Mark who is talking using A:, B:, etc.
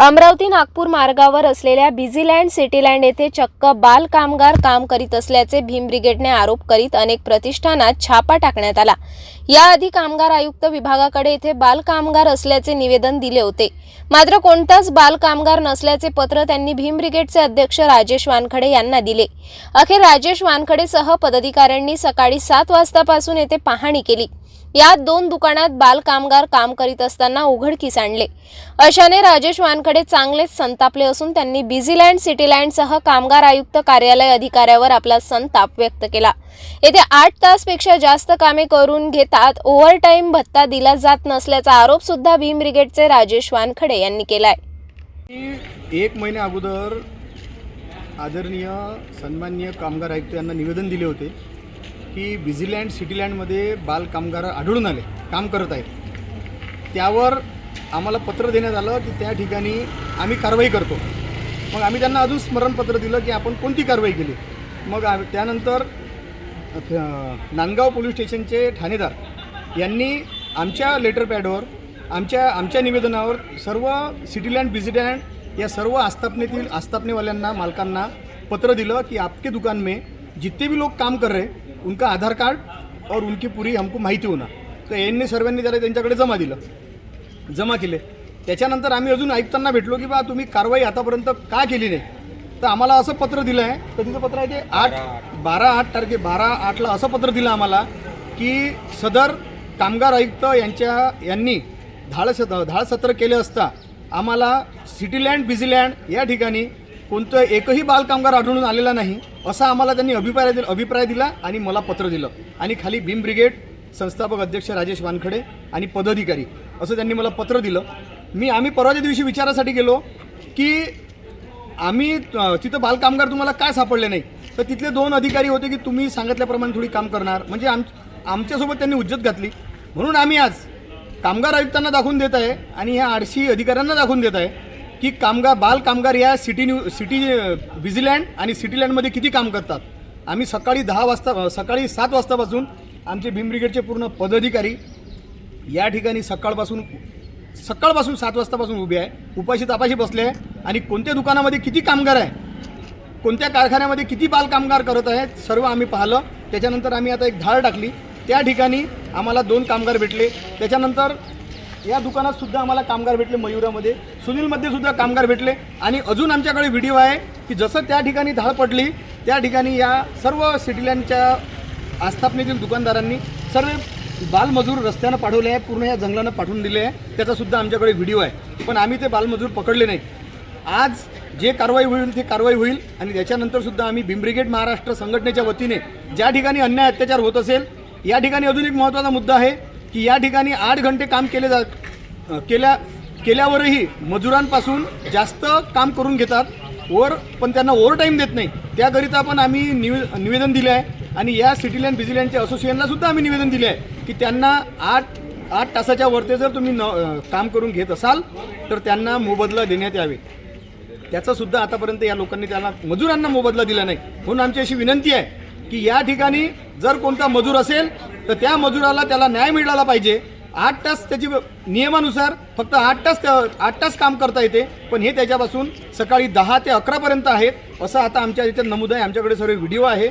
A: अमरावती नागपूर मार्गावर असलेल्या Busyland Cityland येथे चक्क बाल कामगार काम करीत असल्याचे भीम ब्रिगेडने आरोप करीत अनेक प्रतिष्ठानात छापा टाकण्यात आला. याआधी कामगार आयुक्त विभागाकडे येथे बाल कामगार असल्याचे निवेदन दिले होते. मात्र कोणताच बाल कामगार नसल्याचे पत्र त्यांनी भीम ब्रिगेडचे अध्यक्ष राजेश वानखडे यांना दिले. अखेर राजेश वानखडेसह पदाधिकाऱ्यांनी सकाळी सात वाजतापासून येथे पाहणी केली. यात दोन दुकानात बाल कामगार काम करीत असताना उघडकीस आणले. अशाने राजेश वानखडे चांगलेच संतापले असून त्यांनी बिझीलँड सिटीलँडसह कामगार आयुक्त कार्यालय अधिकाऱ्यावर आपला संताप व्यक्त केला. येथे आठ तासपेक्षा जास्त कामे करून घेतात. ओव्हरटाईम भत्ता दिला जात नसल्याचा आरोप सुद्धा भीम ब्रिगेडचे राजेश वानखडे यांनी केलाय.
B: एक महिन्या अगोदर आदरणीय सन्मान्य कामगार आयुक्त यांना निवेदन दिले होते की बिझीलँड सिटीलँडमध्ये बाल कामगार आढळून आले काम करत आहेत. त्यावर आम्हाला पत्र देण्यात आलं की त्या ठिकाणी आम्ही कारवाई करतो. मग आम्ही त्यांना अजून स्मरणपत्र दिलं की आपण कोणती कारवाई केली? मग आ- त्यानंतर नांदगाव पोलीस स्टेशनचे ठाणेदार यांनी आमच्या लेटर पॅडवर आमच्या आमच्या निवेदनावर सर्व सिटीलँड बिझीलँड या सर्व आस्थापनेतील आस्थापनेवाल्यांना मालकांना पत्र दिलं की आपके दुकान में जितने भी लोग काम कर रहे उनका आधार कार्ड और उनकी पुरी हमको माहिती होणार. तर यांनी सर्वांनी त्याला त्यांच्याकडे जमा दिलं. जमा केले. त्याच्यानंतर आम्ही अजून आयुक्तांना भेटलो की बा तुम्ही कारवाई आतापर्यंत का केली नाही? तर आम्हाला असं पत्र दिलं आहे. कधीचं पत्र आहे ते आठ बारा आठ. तारखे बारा आठला असं पत्र दिलं आम्हाला की सदर कामगार आयुक्त यांच्या यांनी सत धाड सत्र केले असता आम्हाला सिटीलँड बिझीलँड या ठिकाणी कोणतं एकही बाल कामगार आढळून आलेला नाही असा आम्हाला त्यांनी अभिप्राय दिला अभिप्राय दिला आणि मला पत्र दिलं. आणि खाली भीम ब्रिगेड संस्थापक अध्यक्ष राजेश वानखडे आणि पदाधिकारी असं त्यांनी मला पत्र दिलं. मी आम्ही परवाच्या दिवशी विचारासाठी गेलो की आम्ही तिथं बालकामगार तुम्हाला काय सापडले नाही? तर तिथले दोन अधिकारी होते की तुम्ही सांगितल्याप्रमाणे थोडी काम करणार. म्हणजे आम आमच्यासोबत त्यांनी उज्जत घातली. म्हणून आम्ही आज कामगार आयुक्तांना दाखवून देत आहे आणि ह्या आरशी अधिकाऱ्यांना दाखवून देत आहे की कामगार बाल कामगार या सिटी न्यू सिटी विझीलँड आणि सिटीलँडमध्ये किती काम करतात. आम्ही सकाळी दहा वाजता सकाळी सात वाजतापासून आमचे भीम ब्रिगेडचे पूर्ण पदाधिकारी या ठिकाणी सकाळपासून सकाळपासून सात वाजतापासून उभे आहे. उपाशी तापाशी बसले आहे. आणि कोणत्या दुकानामध्ये किती कामगार आहे? कोणत्या कारखान्यामध्ये किती बाल कामगार करत आहेत? सर्व आम्ही पाहिलं. त्याच्यानंतर आम्ही आता एक धाळ टाकली. त्या ठिकाणी आम्हाला दोन कामगार भेटले. त्याच्यानंतर या दुकानात सुद्धा आम्हाला कामगार भेटले मयुरामध्ये. सुनीलमध्ये सुद्धा कामगार भेटले. आणि अजून आमच्याकडे व्हिडिओ आहे की जसं त्या ठिकाणी धाळ पडली त्या ठिकाणी या सर्व सिटीलँडच्या आस्थापनेतील दुकानदारांनी सर्व बालमजूर रस्त्यानं पाठवले आहे पूर्ण या जंगलानं पाठवून दिले आहे. त्याचा सुद्धा आमच्याकडे व्हिडिओ आहे. पण आम्ही ते बालमजूर पकडले नाहीत आज जे कारवाई होईल ती कारवाई होईल आणि त्याच्यानंतर सुद्धा आम्ही भिमब्रिगेड महाराष्ट्र संघटनेच्या वतीने ज्या ठिकाणी अन्याय अत्याचार होत असेल या ठिकाणी अजून एक महत्त्वाचा मुद्दा आहे की या ठिकाणी आठ घंटे काम केले जा केल्या केल्यावरही मजुरांपासून जास्त काम करून घेतात. वर पण त्यांना ओव्हर टाईम देत नाही. त्याकरिता पण आम्ही निवे निवेदन दिलं आहे. आणि या सिटीलँड बिझीलँडच्या असोसिएशनला सुद्धा आम्ही निवेदन दिले आहे की त्यांना आठ आठ तासाच्या वरती जर तुम्ही न काम करून घेत असाल तर त्यांना मोबदला देण्यात यावे. त्याचासुद्धा आतापर्यंत या लोकांनी त्यांना मजुरांना मोबदला दिला नाही. म्हणून आमची अशी विनंती आहे की या ठिकाणी जर कोणता मजूर असेल तर त्या मजुराला त्याला न्याय मिळाला पाहिजे. आठ तास त्याची नियमानुसार फक्त आठ तास आठ तास काम करता येते पण हे त्याच्यापासून सकाळी दहा ते अकरापर्यंत आहेत असं आता आमच्या याच्यात नमूद आहे. आमच्याकडे सर्व व्हिडिओ आहे.